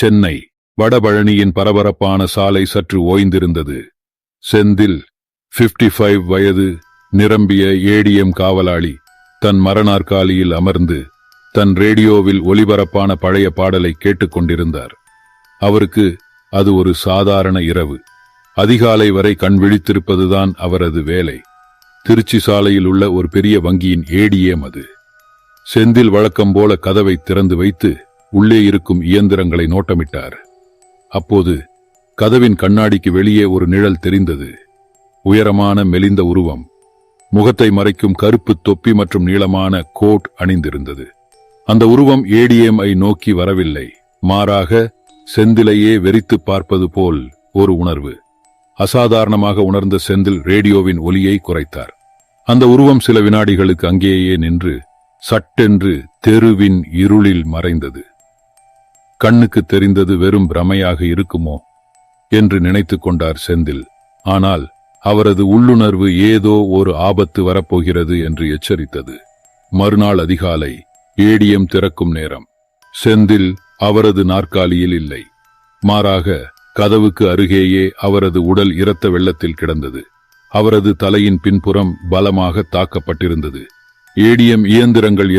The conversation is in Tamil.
சென்னை வடபழனியின் பரபரப்பான சாலை சற்று ஓய்ந்திருந்தது. செந்தில் 55 ஃபைவ் வயது நிரம்பிய ஏடிஎம் காவலாளி தன் மரணாற்காலியில் அமர்ந்து தன் ரேடியோவில் ஒலிபரப்பான பழைய பாடலை கேட்டுக்கொண்டிருந்தார் அவருக்கு அது ஒரு சாதாரண இரவு. அதிகாலை வரை கண் விழித்திருப்பதுதான் அவரது வேலை. திருச்சி சாலையில் உள்ள ஒரு பெரிய வங்கியின் ஏடிஎம் அது. செந்தில் வழக்கம் போல கதவை திறந்து வைத்து உள்ளே இருக்கும் இயந்திரங்களை நோட்டமிட்டார். அப்போது கதவின் கண்ணாடிக்கு வெளியே ஒரு நிழல் தெரிந்தது. உயரமான மெலிந்த உருவம். முகத்தை மறைக்கும் கருப்பு தொப்பி மற்றும் நீளமான கோட் அணிந்திருந்தது. அந்த உருவம் ஏடிஎம் ஐ நோக்கி வரவில்லை. மாறாக செந்திலையே வெறித்து பார்ப்பது போல் ஒரு உணர்வு. அசாதாரணமாக உணர்ந்த செந்தில் ரேடியோவின் ஒலியை குறைத்தார். அந்த உருவம் சில வினாடிகளுக்கு அங்கேயே நின்று சட்டென்று தெருவின் இருளில் மறைந்தது. கண்ணுக்கு தெரிந்தது வெறும் பிரமையாக இருக்குமோ? என்று நினைத்து கொண்டார் செந்தில். ஆனால் அவரது உள்ளுணர்வு ஏதோ ஒரு ஆபத்து வரப்போகிறது என்று எச்சரித்தது. மறுநாள் அதிகாலை ஏடிஎம் திறக்கும் நேரம். செந்தில் அவரது நாற்காலியில் இல்லை. மாறாக கதவுக்கு அருகேயே அவரது உடல் இரத்த வெள்ளத்தில் கிடந்தது. அவரது தலையின் பின்புறம் பலமாக தாக்கப்பட்டிருந்தது. ஏடிஎம் இயந்திரங்கள்